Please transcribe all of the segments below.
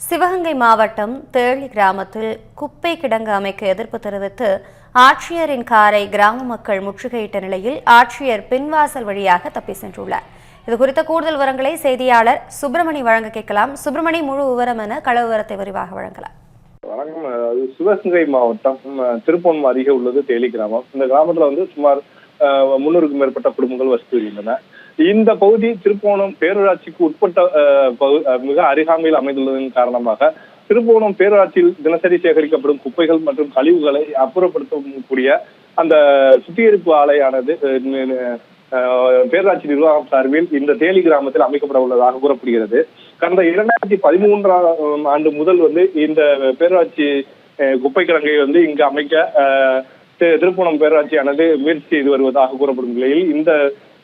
சிவகங்கை மாவட்டம் தேளி கிராமத்தில் குப்பை கிடங்கு அமைக்க எதிர்ப்பு தெரிவித்து ஆட்சியரின் காரை கிராம மக்கள் முற்றுகையிட்ட நிலையில் ஆட்சியர் பின்வாசல் வழியாக தப்பி சென்றுள்ளார். இது குறித்த கூடுதல் விவரங்களை செய்தியாளர் சுப்பிரமணி வழங்க கேட்கலாம். சுப்பிரமணி முழு விவரம் என கள விவரத்தை விரிவாக வழங்கலாம். வணக்கம். அது சிவகங்கை மாவட்டம் ம், அருகே உள்ளது தேலி கிராமம். இந்த கிராமத்துல வந்து சுமார் முன்னூறுக்கும் மேற்பட்ட குடும்பங்கள் வசித்து வருகின்றன. இந்த பகுதி திருப்போணம் பேரூராட்சிக்கு உட்பட்ட அஹ், மிக அருகாமையில் அமைந்துள்ளதன் காரணமாக திருப்போணம் பேரூராட்சியில் தினசரி சேகரிக்கப்படும் குப்பைகள் மற்றும் கழிவுகளை அப்புறப்படுத்தக்கூடிய அந்த சுத்திகரிப்பு ஆலையானது அஹ், பேரூராட்சி நிர்வாகம் சார்பில் இந்த தேலி கிராமத்தில் அமைக்கப்பட உள்ளதாக கூறப்படுகிறது. கடந்த இரண்டாயிரத்தி பதிமூன்றாம் ஆண்டு முதல் வந்து இந்த பேரூராட்சி அஹ், குப்பை கிடங்கை வந்து இங்கு அமைக்க அஹ், பேராட்சியானது முயற்சி செய்து வருவதாக கூறப்படும் நிலையில் இந்த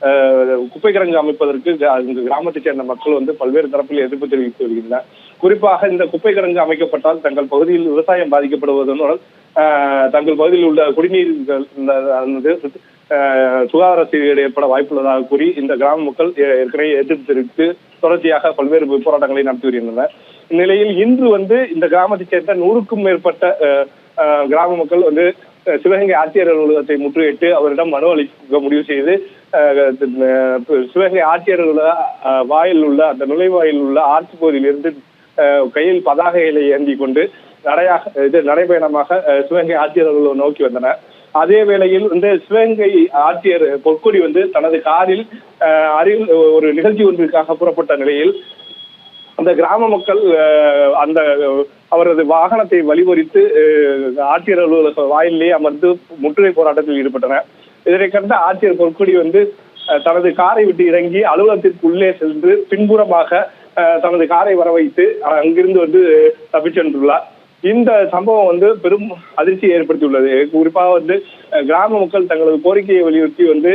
அஹ், குப்பை கிடங்கு அமைப்பதற்கு க- இந்த கிராமத்தைச் சேர்ந்த மக்கள் வந்து பல்வேறு தரப்பில் எதிர்ப்பு தெரிவித்து வருகின்றனர். குறிப்பாக இந்த குப்பை கிடங்கு அமைக்கப்பட்டால் தங்கள் பகுதியில் விவசாயம் பாதிக்கப்படுவதனால் தங்கள் பகுதியில் உள்ள குடிநீர்கள் இந்த சுகாதார சீர்கேடு ஏற்பட வாய்ப்புள்ளதாக கூறி இந்த கிராம மக்கள் ஏற்கனவே எதிர்ப்பு தெரிவித்து தொடர்ச்சியாக பல்வேறு போராட்டங்களை நடத்தி வருகின்றனர். இந்நிலையில் இன்று வந்து இந்த கிராமத்தைச் சேர்ந்த நூறுக்கும் மேற்பட்ட அஹ், கிராம மக்கள் வந்து சிவகங்கை ஆட்சியர் அலுவலகத்தை முற்றுகையிட்டு அவரிடம் மனு அளிக்க முடிவு செய்து சிவகங்கை ஆட்சியர் அலுவலக வாயில் உள்ள அந்த நுழைவாயில் உள்ள ஆட்சி பகுதியிலிருந்து அஹ், கையில் பதாகைகளை ஏந்தி கொண்டு நடையாக இது நடைபயணமாக அஹ், சிவகங்கை ஆட்சியர் அலுவலகம் நோக்கி வந்தனர். அதே வேளையில் வந்து சிவகங்கை ஆட்சியர் பொற்கொடி வந்து தனது காரில் அஹ், அருகில் ஒரு நிகழ்ச்சி ஒன்றிற்காக புறப்பட்ட நிலையில் அந்த கிராம மக்கள் அந்த அவரது வாகனத்தை வழிமறித்து ஆட்சியர் அலுவலக வாயிலேயே அமர்ந்து முற்றுகை போராட்டத்தில் ஈடுபட்டனர். இதனை கண்ட ஆட்சியர் பொற்கொடி வந்து அஹ், தனது காரை விட்டு இறங்கி அலுவலகத்திற்கு உள்ளே சென்று பின்புறமாக அஹ், தனது காரை வர வைத்து அங்கிருந்து வந்து தப்பிச் சென்றுள்ளார். இந்த சம்பவம் வந்து பெரும் அதிர்ச்சியை ஏற்படுத்தியுள்ளது. குறிப்பாக வந்து கிராம மக்கள் தங்களது கோரிக்கையை வலியுறுத்தி வந்து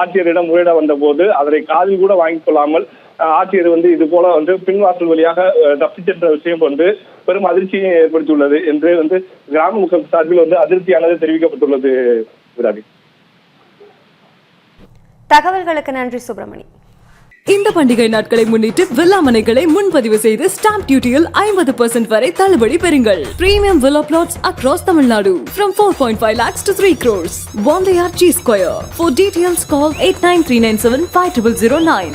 ஆட்சியரிடம் முறையிட வந்தபோது அதனை காதில் கூட வாங்கிக் கொள்ளாமல் ஆட்சியர் வந்து இது போல வந்து பின்வாசல் வழியாக அஹ், தப்பிச் சென்ற விஷயம் வந்து பெரும் அதிர்ச்சியை ஏற்படுத்தியுள்ளது என்று வந்து கிராம மக்கள் சார்பில் வந்து அதிருப்தியானது தெரிவிக்கப்பட்டுள்ளது விராடி தகவல்களுக்கு நன்றி சுப்பிரமணி. இந்த பண்டிகை நாட்களை முன்னிட்டு வில்லா மனைகளை முன்பதிவு செய்து ஸ்டாம்ப் டியூட்டியில் ஐம்பது பர்சன்ட் வரை தள்ளுபடி பெறுங்கள். Premium villa plots across Tamil Nadu from 4.5 point lakhs to three crores. வாந்தையார் G square For details call eight nine three nine seven five triple zero nine